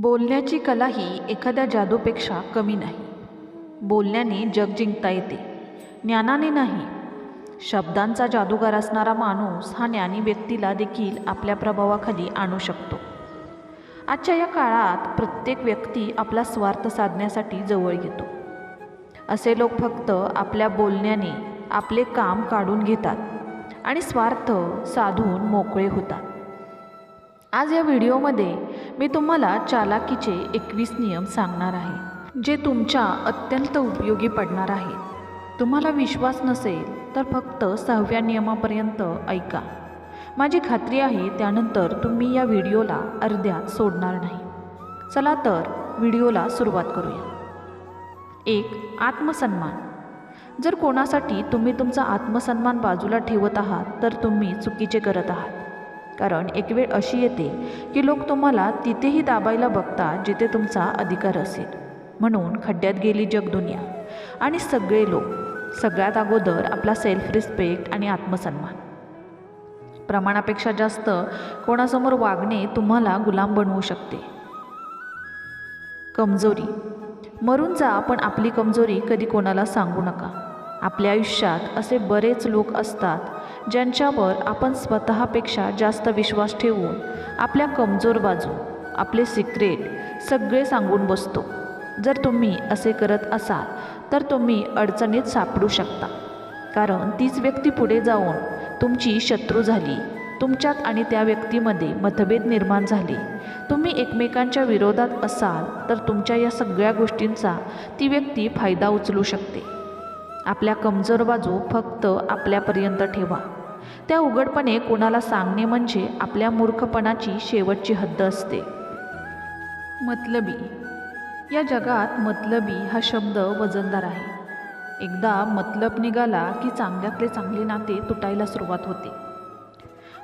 बोलण्याची कला ही एखाद्या जादूपेक्षा कमी नाही. बोलण्याने जग जिंकता येते. ज्ञानाने नाही. शब्दांचा जादूगार असणारा माणूस हा ज्ञानी व्यक्तीला देखील आपल्या प्रभावाखाली आणू शकतो. आजच्या या काळात प्रत्येक व्यक्ती आपला स्वार्थ साधण्यासाठी जवळ येतो असे लोक फक्त आपल्या बोलण्याने आपले काम काढून घेतात आणि स्वार्थ साधून मोकळे होतात. आज या व्हिडिओमध्ये मी तुम्हाला चालाकीचे एकवीस नियम सांगणार आहे जे तुमच्या अत्यंत उपयोगी पडणार आहेत तुम्हाला विश्वास नसेल तर फक्त सहाव्या नियमापर्यंत ऐका. माझी खात्री आहे त्यानंतर तुम्ही या व्हिडिओला अर्ध्यात सोडणार नाही. चला तर व्हिडिओला सुरुवात करूया. एक आत्मसन्मान. जर कोणासाठी तुम्ही तुमचा आत्मसन्मान बाजूला ठेवत आहात तर तुम्ही चुकीचे करत आहात. कारण एक वेळ अशी येते की लोक तुम्हाला तिथेही दाबायला बघतात जिथे तुमचा अधिकार असेल. म्हणून खड्ड्यात गेली जगदुनिया. आणि सगळे लोक सगळ्यात अगोदर आपला सेल्फ रिस्पेक्ट आणि आत्मसन्मान. प्रमाणापेक्षा जास्त कोणासमोर वागणे तुम्हाला गुलाम बनवू शकते. कमजोरी. मरून जा पण आपली कमजोरी कधी कोणाला सांगू नका. आपल्या आयुष्यात असे बरेच लोक असतात ज्यांच्यावर आपण स्वतःपेक्षा जास्त विश्वास ठेवून आपल्या कमजोर बाजू आपले सिक्रेट सगळे सांगून बसतो. जर तुम्ही असे करत असाल तर तुम्ही अडचणीत सापडू शकता. कारण तीच व्यक्ती पुढे जाऊन तुमची शत्रू झाली. तुमच्यात आणि त्या व्यक्तीमध्ये मतभेद निर्माण झाले. तुम्ही एकमेकांच्या विरोधात असाल तर तुमच्या या सगळ्या गोष्टींचा ती व्यक्ती फायदा उचलू शकते. आपल्या कमजोर बाजू फक्त आपल्यापर्यंत ठेवा. त्या उघडपणे कोणाला सांगणे म्हणजे आपल्या मूर्खपणाची शेवटची हद्द असते. मतलबी. या जगात मतलबी हा शब्द वजनदार आहे. एकदा मतलब निघाला की चांगल्यातले चांगले नाते तुटायला सुरुवात होते.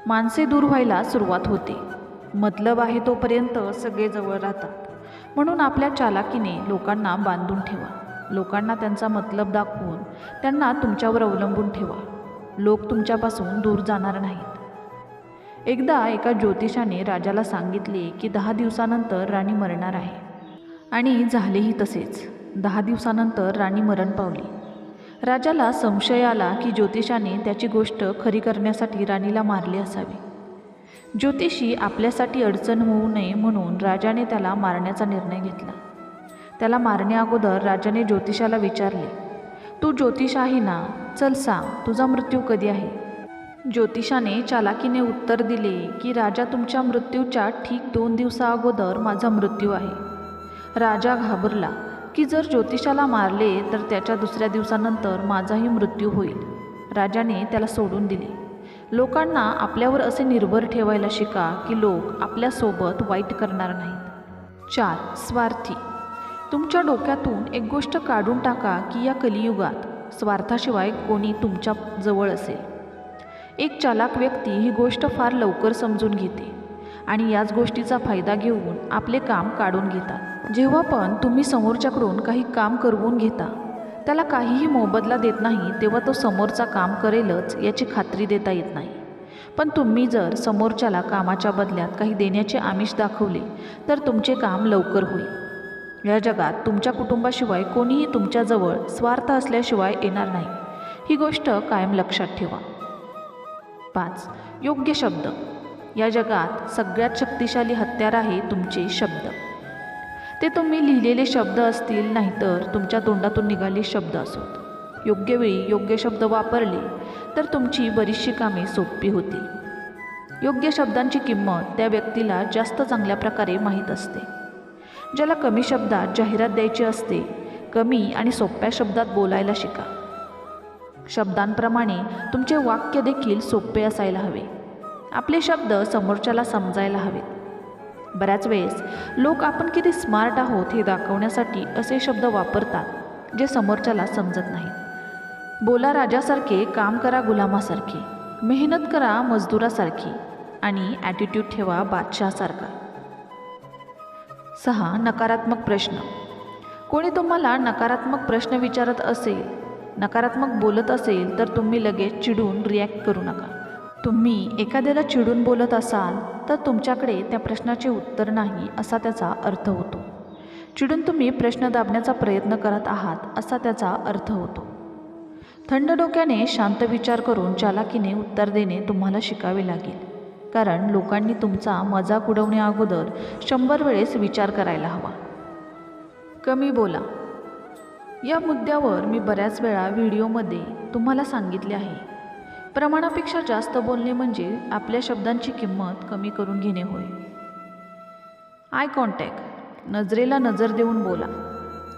माणसे दूर व्हायला सुरुवात होते. मतलब आहे तोपर्यंत सगळे जवळ राहतात. म्हणून आपल्या चालाकीने लोकांना बांधून ठेवा. लोकांना त्यांचा मतलब दाखवून त्यांना तुमच्यावर अवलंबून ठेवा. लोक तुमच्यापासून दूर जाणार नाहीत. एकदा एका ज्योतिषाने राजाला सांगितले की दहा दिवसानंतर राणी मरणार आहे. आणि झालेही तसेच. दहा दिवसानंतर राणी मरण पावली. राजाला संशय आला की ज्योतिषाने त्याची गोष्ट खरी करण्यासाठी राणीला मारले असावे. ज्योतिषी आपल्यासाठी अडचण होऊ नये म्हणून राजाने त्याला मारण्याचा निर्णय घेतला. त्याला मारण्याअगोदर राजाने ज्योतिषाला विचारले तू ज्योतिष आहे ना? चल सांग तुझा मृत्यू कधी आहे? ज्योतिषाने चालाकीने उत्तर दिले की राजा तुमच्या मृत्यूच्या ठीक दोन दिवसाअगोदर माझा मृत्यू आहे. राजा घाबरला की जर ज्योतिषाला मारले तर त्याच्या दुसऱ्या दिवसानंतर माझाही मृत्यू होईल. राजाने त्याला सोडून दिले. लोकांना आपल्यावर असे निर्भर ठेवायला शिका की लोक आपल्यासोबत वाईट करणार नाहीत. चार स्वार्थी तुमच्या डोक्यातून एक गोष्ट काढून टाका की या कलियुगात स्वार्थाशिवाय कोणी तुमच्या जवळ असेल. एक चालाक व्यक्ती ही गोष्ट फार लवकर समजून घेते आणि याच गोष्टीचा फायदा घेऊन आपले काम काढून घेतात. जेव्हा पण तुम्ही समोरच्याकडून काही काम करवून घेता त्याला काहीही मोबदला देत नाही तेव्हा तो समोरचा काम करेलच याची खात्री देता येत नाही. पण तुम्ही जर समोरच्याला कामाच्या बदल्यात काही देण्याचे आमिष दाखवले तर तुमचे काम लवकर होईल. या जगात तुमच्या कुटुंबाशिवाय कोणीही तुमच्याजवळ स्वार्थ असल्याशिवाय येणार नाही. ही गोष्ट कायम लक्षात ठेवा. पाच. योग्य शब्द. या जगात सगळ्यात शक्तिशाली हत्यार आहे तुमचे शब्द. ते तुम्ही लिहिलेले शब्द असतील नाहीतर तुमच्या तोंडातून निघाले शब्द असोत. योग्य वेळी योग्य शब्द वापरले तर तुमची बरीचशी कामे सोपी होतील. योग्य शब्दांची किंमत त्या व्यक्तीला जास्त चांगल्या प्रकारे माहीत असते. ज्याला कमी शब्दात जाहिरात द्यायची असते कमी आणि सोप्या शब्दात बोलायला शिका. शब्दांप्रमाणे तुमचे वाक्य देखील सोपे असायला हवे. आपले शब्द समोरच्याला समजायला हवेत. बऱ्याच वेळेस लोक आपण किती स्मार्ट आहोत हे दाखवण्यासाठी असे शब्द वापरतात जे समोरच्याला समजत नाहीत. बोला राजासारखे काम करा गुलामासारखे मेहनत करा मजदुरासारखी आणि ॲटिट्यूड ठेवा बादशहासारखा. सहा नकारात्मक प्रश्न. कोणी तुम्हाला नकारात्मक प्रश्न विचारत असेल नकारात्मक बोलत असेल तर तुम्ही लगेच चिडून रिॲक्ट करू नका. तुम्ही एखाद्याला चिडून बोलत असाल तर तुमच्याकडे त्या प्रश्नाचे उत्तर नाही असा त्याचा अर्थ होतो. चिडून तुम्ही प्रश्न दाबण्याचा प्रयत्न करत आहात असा त्याचा अर्थ होतो. थंड डोक्याने शांत विचार करून चालाकीने उत्तर देणे तुम्हाला शिकावे लागेल. कारण लोकांनी तुमचा मजाक उडवण्याअगोदर शंभर वेळेस विचार करायला हवा. कमी बोला. या मुद्द्यावर मी बऱ्याच वेळा व्हिडिओमध्ये तुम्हाला सांगितले आहे. प्रमाणापेक्षा जास्त बोलणे म्हणजे आपल्या शब्दांची किंमत कमी करून घेणे होय. आय कॉन्टॅक्ट नजरेला नजर देऊन बोला.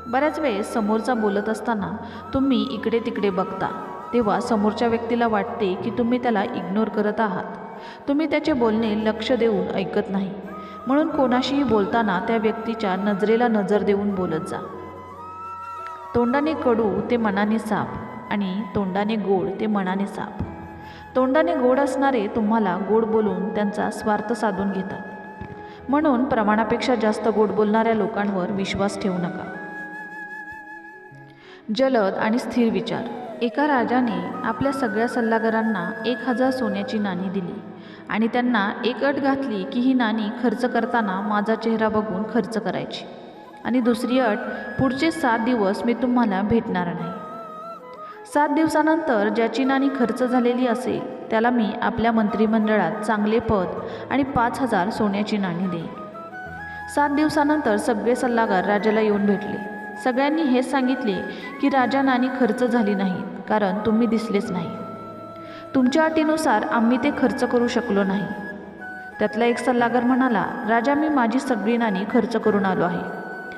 बऱ्याच वेळेस समोरचा बोलत असताना तुम्ही इकडे तिकडे बघता तेव्हा समोरच्या व्यक्तीला वाटते की तुम्ही त्याला इग्नोर करत आहात. तुम्ही त्याचे बोलणे लक्ष देऊन ऐकत नाही. म्हणून कोणाशीही बोलताना त्या व्यक्तीच्या नजरेला नजर देऊन बोलत जा. तोंडाने कडू ते मनाने साप आणि तोंडाने गोड ते मनाने साप. तोंडाने गोड असणारे तुम्हाला गोड बोलून त्यांचा स्वार्थ साधून घेतात. म्हणून प्रमाणापेक्षा जास्त गोड बोलणाऱ्या लोकांवर विश्वास ठेवू नका. जलद आणि स्थिर विचार. एका राजाने आपल्या सगळ्या सल्लागारांना एक हजार सोन्याची नाणी दिली. आणि त्यांना एक अट घातली की ही नाणी खर्च करताना माझा चेहरा बघून खर्च करायची. आणि दुसरी अट पुढचे सात दिवस मी तुम्हाला भेटणार नाही. सात दिवसानंतर ज्याची नाणी खर्च झालेली असेल त्याला मी आपल्या मंत्रिमंडळात चांगले पद आणि पाच हजार सोन्याची नाणी देईन. सात दिवसानंतर सगळे सल्लागार राजाला येऊन भेटले. सगळ्यांनी हेच सांगितले की राजा नाणी खर्च झाली नाहीत कारण तुम्ही दिसलेच नाही. तुमच्या अटीनुसार आम्ही ते खर्च करू शकलो नाही. त्यातला एक सल्लागार म्हणाला राजा मी माझी सगळी नाणी खर्च करून आलो आहे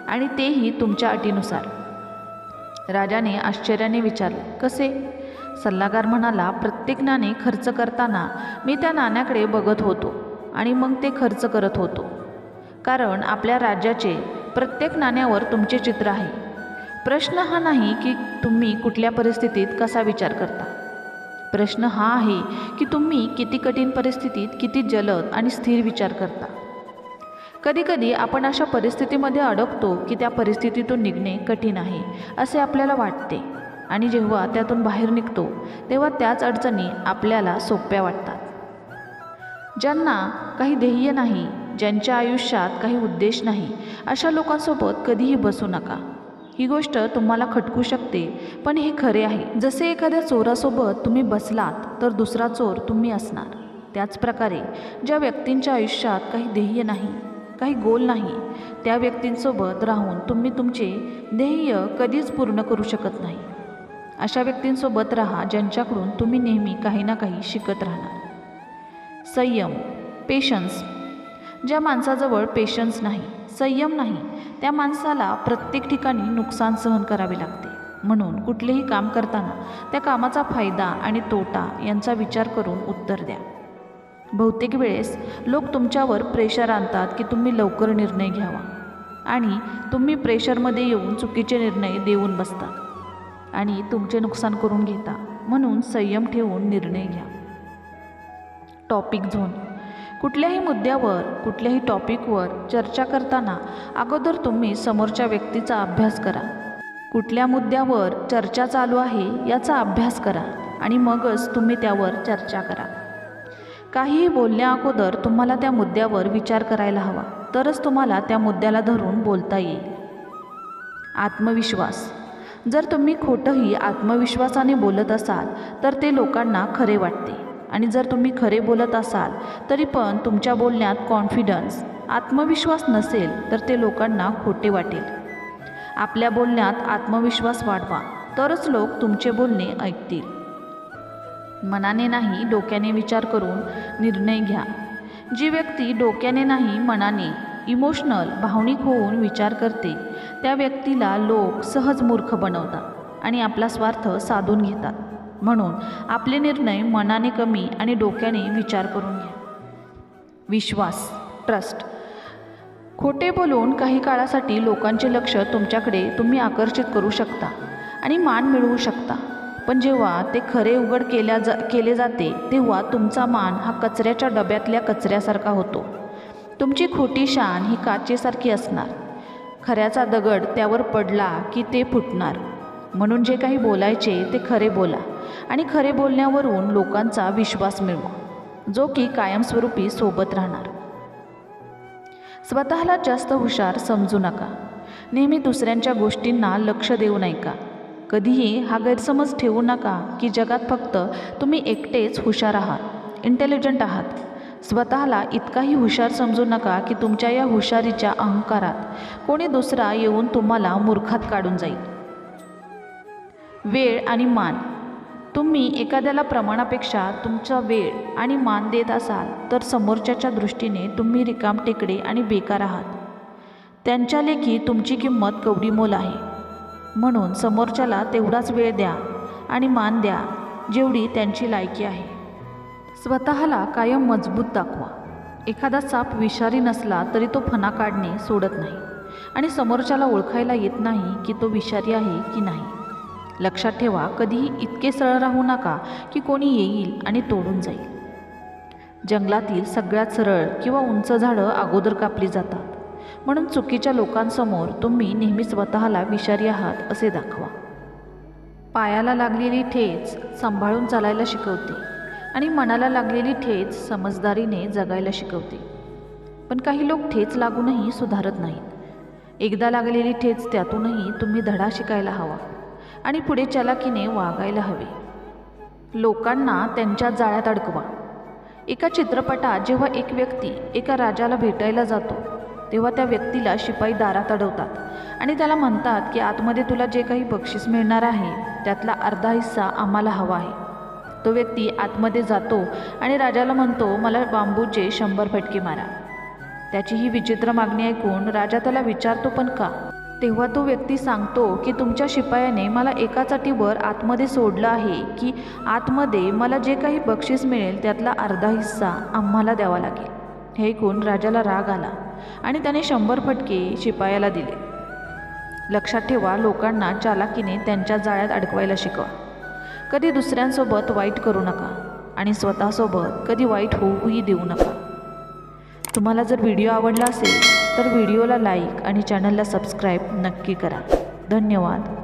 आणि तेही तुमच्या अटीनुसार. राजाने आश्चर्याने विचारले कसे? सल्लागार म्हणाला प्रत्येक नाणे खर्च करताना मी त्या नाण्याकडे बघत होतो आणि मग ते खर्च करत होतो. कारण आपल्या राज्याचे प्रत्येक नाण्यावर तुमचे चित्र आहे. प्रश्न हा नाही की तुम्ही कुठल्या परिस्थितीत कसा विचार करता. प्रश्न हा आहे की तुम्ही किती कठीण परिस्थितीत किती जलद आणि स्थिर विचार करता? कधीकधी आपण अशा परिस्थितीमध्ये अडकतो की त्या परिस्थितीतून निघणे कठीण आहे असे आपल्याला वाटते. आणि जेव्हा त्यातून बाहेर निघतो तेव्हा त्याच अडचणी आपल्याला सोप्या वाटतात. ज्यांना काही ध्येय नाही ज्यांच्या आयुष्यात काही उद्देश नाही अशा लोकांसोबत कधीही बसू नका. ही गोष्ट तुम्हाला खटकू शकते पण हे खरे आहे. जसे एखाद्या चोरासोबत तुम्ही बसलात तर दुसरा चोर तुम्ही असणार. त्याचप्रकारे ज्या व्यक्तींच्या आयुष्यात काही ध्येय नाही काही गोल नाही त्या व्यक्तींसोबत राहून तुम्ही तुमचे ध्येय कधीच पूर्ण करू शकत नाही. अशा व्यक्तींसोबत राहा ज्यांच्याकडून तुम्ही नेहमी काही ना काही शिकत राहणार. संयम पेशन्स ज्या माणसाजवळ पेशन्स नाही संयम नाही त्या माणसाला प्रत्येक ठिकाणी नुकसान सहन करावे लागते. म्हणून कुठलेही काम करताना त्या कामाचा फायदा आणि तोटा यांचा विचार करून उत्तर द्या. बहुतेक वेळेस लोक तुमच्यावर प्रेशर आणतात की तुम्ही लवकर निर्णय घ्यावा आणि तुम्ही प्रेशरमध्ये येऊन चुकीचे निर्णय देऊन बसता आणि तुमचे नुकसान करून घेता. म्हणून संयम ठेवून निर्णय घ्या. टॉपिक झोन कुठल्याही मुद्द्यावर कुठल्याही टॉपिकवर चर्चा करताना अगोदर तुम्ही समोरच्या व्यक्तीचा अभ्यास करा. कुठल्या मुद्द्यावर चर्चा चालू आहे याचा अभ्यास करा आणि मगच तुम्ही त्यावर चर्चा करा. काहीही बोलण्या अगोदर तुम्हाला त्या मुद्द्यावर विचार करायला हवा तरच तुम्हाला त्या मुद्द्याला धरून बोलता येईल. आत्मविश्वास. जर तुम्ही खोटंही आत्मविश्वासाने बोलत असाल तर ते लोकांना खरे वाटते. आणि जर तुम्ही खरे बोलत असाल तरी पण तुमच्या बोलण्यात कॉन्फिडन्स आत्मविश्वास नसेल तर ते लोकांना खोटे वाटेल. आपल्या बोलण्यात आत्मविश्वास वाढवा तरच लोक तुमचे बोलणे ऐकतील. मनाने नाही डोक्याने विचार करून निर्णय घ्या. जी व्यक्ती डोक्याने नाही मनाने इमोशनल भावनिक होऊन विचार करते त्या व्यक्तीला लोक सहज मूर्ख बनवतात आणि आपला स्वार्थ साधून घेतात. म्हणून आपले निर्णय मनाने कमी आणि डोक्याने विचार करून घ्या. विश्वास ट्रस्ट खोटे बोलून काही काळासाठी लोकांचे लक्ष तुमच्याकडे तुम्ही आकर्षित करू शकता आणि मान मिळवू शकता. पण जेव्हा ते खरे उघड केल्या जा केले जाते तेव्हा तुमचा मान हा कचऱ्याच्या डब्यातल्या कचऱ्यासारखा होतो. तुमची खोटी शान ही काचेसारखी असणार. खऱ्याचा दगड त्यावर पडला की ते फुटणार. म्हणून जे काही बोलायचे ते खरे बोला. आणि खरे बोलण्यावरून लोकांचा विश्वास मिळवा जो की कायमस्वरूपी सोबत राहणार. स्वतःला जास्त हुशार समजू नका. नेहमी दुसऱ्यांच्या गोष्टींना लक्ष देऊ नये का कधीही हा गैरसमज ठेवू नका की जगात फक्त तुम्ही एकटेच हुशार आहात इंटेलिजंट आहात. स्वतःला इतकाही हुशार समजू नका की तुमच्या या हुशारीच्या अहंकारात कोणी दुसरा येऊन तुम्हाला मूर्खात काढून जाईल. वेळ आणि मान तुम्ही एखाद्याला प्रमाणापेक्षा तुमचा वेळ आणि मान देत असाल तर समोरच्याच्या दृष्टीने तुम्ही रिकाम टेकडे आणि बेकार आहात. त्यांच्या लेखी तुमची किंमत कवडी मोल आहे. म्हणून समोरच्याला तेवढाच वेळ द्या आणि मान द्या जेवढी त्यांची लायकी आहे. स्वतःला कायम मजबूत दाखवा. एखादा साप विषारी नसला तरी तो फणा काढणे सोडत नाही आणि समोरच्याला ओळखायला येत नाही की तो विषारी आहे की नाही. लक्षात ठेवा कधीही इतके सरळ राहू नका की कोणी येईल आणि तोडून जाईल. जंगलातील सगळ्यात सरळ किंवा उंच झाडं अगोदर कापली जातात. म्हणून चुकीच्या लोकांसमोर तुम्ही नेहमी स्वतःला विषारी आहात असे दाखवा. पायाला लागलेली ठेच सांभाळून चालायला शिकवते आणि मनाला लागलेली ठेच समजदारीने जगायला शिकवते. पण काही लोक ठेच लागूनही सुधारत नाहीत. एकदा लागलेली ठेच त्यातूनही तुम्ही धडा शिकायला हवा. आणि पुढे चलाकीने वागायला हवे. लोकांना त्यांच्या जाळ्यात अडकवा. एका चित्रपटात जेव्हा एक व्यक्ती एका राजाला भेटायला जातो तेव्हा त्या व्यक्तीला शिपाई दारात अडवतात आणि त्याला म्हणतात की आतमध्ये तुला जे काही बक्षीस मिळणार आहे त्यातला अर्धा हिस्सा आम्हाला हवा आहे. तो व्यक्ती आतमध्ये जातो आणि राजाला म्हणतो मला बांबूचे शंभर फटके मारा. त्याची ही विचित्र मागणी ऐकून राजा त्याला विचारतो पण का? तेव्हा तो व्यक्ती सांगतो की तुमच्या शिपायाने मला एकाच अटीवर आतमध्ये सोडलं आहे की आतमध्ये मला जे काही बक्षीस मिळेल त्यातला अर्धा हिस्सा आम्हाला द्यावा लागेल. हे ऐकून राजाला राग आला आणि त्याने शंभर फटके शिपायाला दिले. लक्षात ठेवा लोकांना चालाकीने त्यांच्या जाळ्यात अडकवायला शिकवा. कधी दुसऱ्यांसोबत वाईट करू नका आणि स्वतःसोबत कधी वाईट होऊही देऊ नका. तुम्हाला जर व्हिडिओ आवडला असेल तर व्हिडिओला लाईक आणि चॅनलला सबस्क्राईब नक्की करा. धन्यवाद.